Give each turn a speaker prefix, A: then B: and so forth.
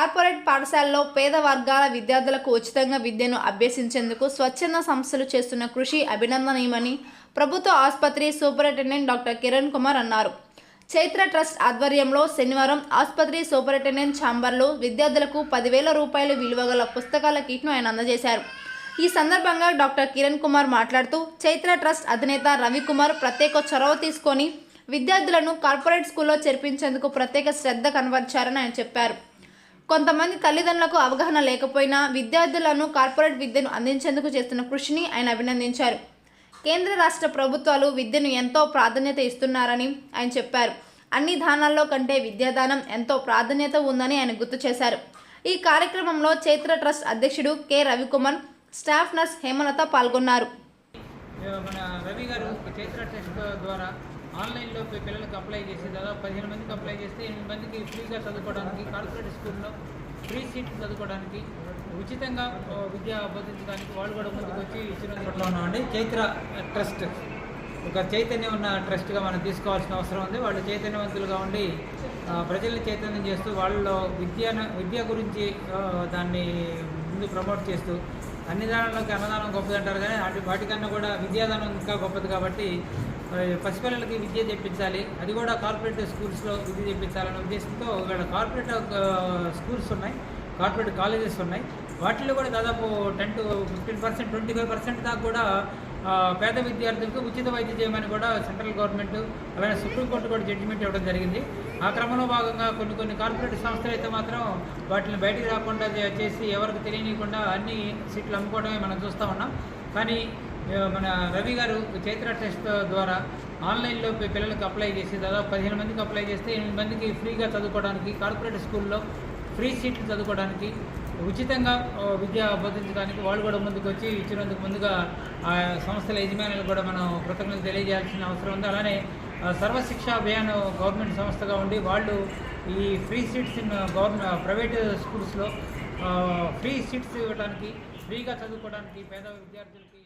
A: Corporate పాఠశాలలో పేద వర్గాల విద్యార్థులకు ఉచితంగా విద్యను అభ్యసించేందుకు స్వచ్ఛంద సంస్థలు చేస్తున్న కృషి అభినందనీయమని ప్రభుత్వ ఆసుపత్రి సూపరింటెండెంట్ డాక్టర్ కిరణ్ కుమార్ అన్నారు. చైత్ర ట్రస్ట్ ఆధ్వర్యంలో శనివారం ఆసుపత్రి సూపరింటెండెంట్ ఛాంబర్లో విద్యార్థులకు పదివేల రూపాయల విలువ గల పుస్తకాల కిట్ను ఆయన అందజేశారు. ఈ సందర్భంగా డాక్టర్ కిరణ్ కుమార్ మాట్లాడుతూ చైత్ర ట్రస్ట్ అధినేత రవికుమార్ ప్రత్యేక చొరవ తీసుకొని విద్యార్థులను కార్పొరేట్ స్కూల్లో చేర్పించేందుకు ప్రత్యేక శ్రద్ధ కనబర్చారని ఆయన చెప్పారు. కొంతమంది తల్లిదండ్రులకు అవగాహన లేకపోయినా విద్యార్థులను కార్పొరేట్ విద్యను అందించేందుకు చేస్తున్న కృషిని ఆయన అభినందించారు. కేంద్ర రాష్ట్ర ప్రభుత్వాలు విద్యను ఎంతో ప్రాధాన్యత ఇస్తున్నారని ఆయన చెప్పారు. అన్ని దానాల్లో కంటే విద్యాదానం ఎంతో ప్రాధాన్యత ఉందని ఆయన గుర్తు చేశారు. ఈ కార్యక్రమంలో చైత్ర ట్రస్ట్ అధ్యక్షుడు K. Ravikumar staff nurse Hemalatha పాల్గొన్నారు.
B: మన రవి గారు చైత్ర ద్వారా ఆన్లైన్లో పిల్లలకు అప్లై చేసి దాదాపు పదిహేను మందికి అప్లై చేస్తే ఎనిమిది మందికి ఫ్రీగా చదువుకోవడానికి కార్పొరేట్ స్కూల్లో ఫ్రీ సీట్లు చదువుకోవడానికి ఉచితంగా విద్య బోధించడానికి వాళ్ళు కూడా ముందుకు వచ్చి ఇచ్చినప్పట్లో ఉన్నామండి. చైత్ర ట్రస్ట్. ఒక చైతన్యం ఉన్న ట్రస్ట్గా మనం తీసుకోవాల్సిన అవసరం ఉంది. వాళ్ళు చైతన్యవంతులుగా ఉండి ప్రజల్ని చైతన్యం చేస్తూ వాళ్ళలో విద్య విద్య గురించి దాన్ని ముందు ప్రమోట్ చేస్తూ అన్ని దానాల్లోకి అన్నదానం గొప్పది అంటారు కానీ వాటి వాటికన్నా కూడా విద్యాదానం ఇంకా గొప్పది కాబట్టి పసిపిల్లలకి విద్య చెప్పించాలి అది కూడా కార్పొరేట్ స్కూల్స్లో విద్య చెప్పించాలనే ఉద్దేశంతో ఇక్కడ కార్పొరేట్ స్కూల్స్ ఉన్నాయి. కార్పొరేట్ కాలేజెస్ ఉన్నాయి. వాటిల్లో కూడా దాదాపు ten to fifteen percent twenty five percent దాకా కూడా పేద విద్యార్థులకు ఉచిత వైద్య చేయమని కూడా సెంట్రల్ గవర్నమెంట్ అలాగే సుప్రీంకోర్టు కూడా జడ్జిమెంట్ ఇవ్వడం జరిగింది. ఆ క్రమంలో భాగంగా కొన్ని కొన్ని కార్పొరేట్ సంస్థలు అయితే మాత్రం వాటిని బయటికి రాకుండా చేసి ఎవరికి తెలియనియకుండా అన్ని సీట్లు అమ్ముకోవడమే మనం చూస్తూ ఉన్నాం. కానీ మన రవి గారు చైత్ర టెస్ట్ ద్వారా ఆన్లైన్లో పిల్లలకు అప్లై చేసి దాదాపు పదిహేను మందికి అప్లై చేస్తే ఎనిమిది మందికి ఫ్రీగా చదువుకోవడానికి కార్పొరేట్ స్కూల్లో ఫ్రీ సీట్లు చదువుకోవడానికి ఉచితంగా విద్య బోధించడానికి వాళ్ళు కూడా ముందుకు వచ్చి ఇచ్చినందుకు ముందుగా ఆ సంస్థల యజమానులు కూడా మనం కృతజ్ఞతలు తెలియజేయాల్సిన అవసరం ఉంది. అలానే సర్వశిక్ష అభియాన్ గవర్నమెంట్ సంస్థగా ఉండి వాళ్ళు ఈ ఫ్రీ సీట్స్ గవర్నమెంట్ ప్రైవేట్ స్కూల్స్లో ఫ్రీ సీట్స్ ఇవ్వడానికి ఫ్రీగా చదువుకోవడానికి పేద విద్యార్థులకి